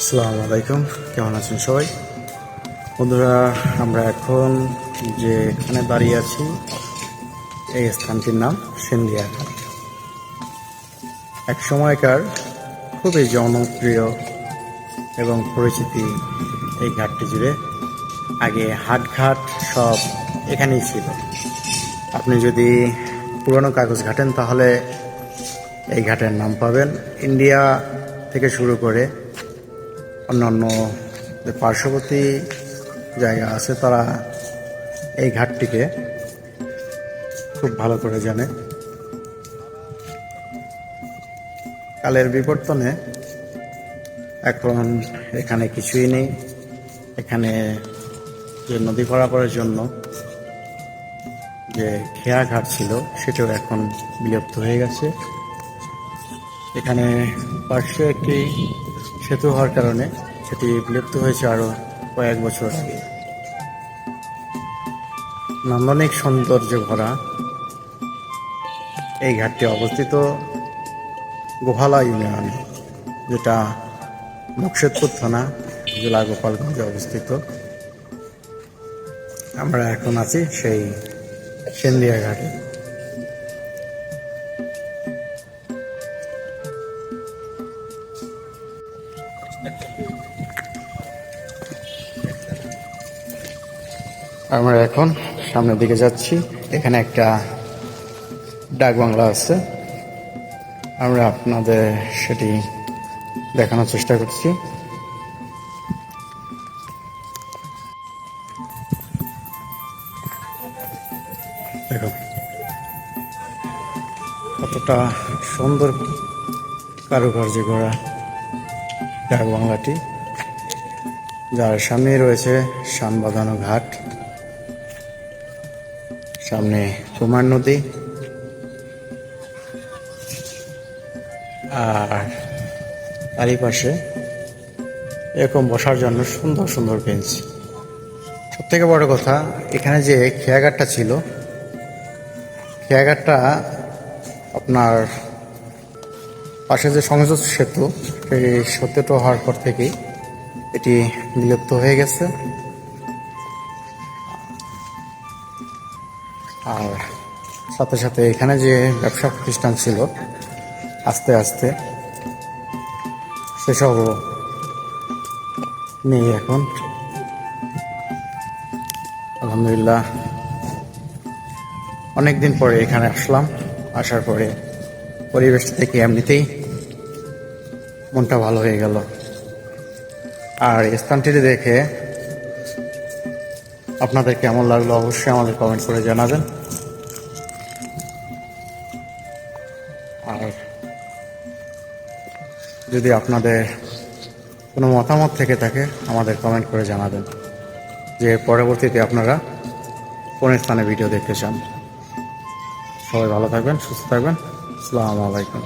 আসসালামু আলাইকুম। কেমন আছেন সবাই? বন্ধুরা, আমরা এখন যে এখানে দাঁড়িয়ে আছি, এই স্থানটির নাম সিন্ধিয়া এক সময়কার খুবই জনপ্রিয় এবং পরিচিতি এই ঘাটটি জুড়ে। আগে হাটঘাট সব এখানেই ছিল। আপনি যদি পুরনো কাগজ ঘাটেন, তাহলে এই ঘাটের নাম পাবেন ইন্ডিয়া থেকে শুরু করে অন্যান্য যে পার্শ্ববর্তী জায়গা আছে তারা এই ঘাটটিকে খুব ভালো করে জানে। কালের বিবর্তনে এখন এখানে কিছুই নেই। এখানে যে নদী পারাপারের জন্য যে খেয়া ঘাট ছিল, সেটাও এখন বিলুপ্ত হয়ে গেছে। এখানে পার্শ্বে একটি সেতু হওয়ার কারণে সেটি বিলুপ্ত হয়েছে আরও কয়েক বছর আগে। নান্দনিক সৌন্দর্য ভরা এই ঘাটটি অবস্থিত গোহালা ইউনিয়নে, যেটা মুকশেদপুর থানা, জেলা গোপালগঞ্জে অবস্থিত। আমরা এখন আছি সেই সেন্দিয়া ঘাটে। আমরা এখন সামনের দিকে যাচ্ছি। এখানে একটা ডাক বাংলা আছে। আমরা আপনাদের সেটি দেখানোর চেষ্টা করছি। দেখো কতটা সুন্দর কারুকার্য করা। ডাক বাংলাটি। যার সামনে রয়েছে শান বাঁধানো ঘাট। সামনে কুমার নদী। আর তারই পাশে এরকম বসার জন্য সুন্দর সুন্দর বেঞ্চ। সব থেকে বড় কথা, এখানে যে খেয়াঘাটটা ছিল, খেয়াঘাটটা আপনার পাশে যে সংযোগ সেতু সেই সেতুটা হওয়ার পর থেকেই এটি বিলুপ্ত হয়ে গেছে। আর সাথে সাথে এখানে যে ব্যবসা প্রতিষ্ঠান ছিল, আস্তে আস্তে সেসব নেই এখন আলহামদুলিল্লাহ অনেকদিন পরে এখানে আসলাম। আসার পরে পরিবেশটা থেকে এমনিতেই মনটা ভালো হয়ে গেল। আর স্থানটিতে দেখে আপনাদের কেমন লাগল অবশ্যই আমাদের কমেন্ট করে জানাবেন। আর যদি আপনাদের কোনো মতামত থেকে থাকে, আমাদের কমেন্ট করে জানাবেন। যে পরবর্তীতে আপনারা কোন স্থানে ভিডিও দেখতে চান। সবাই ভালো থাকবেন, সুস্থ থাকবেন। আসসালামু আলাইকুম।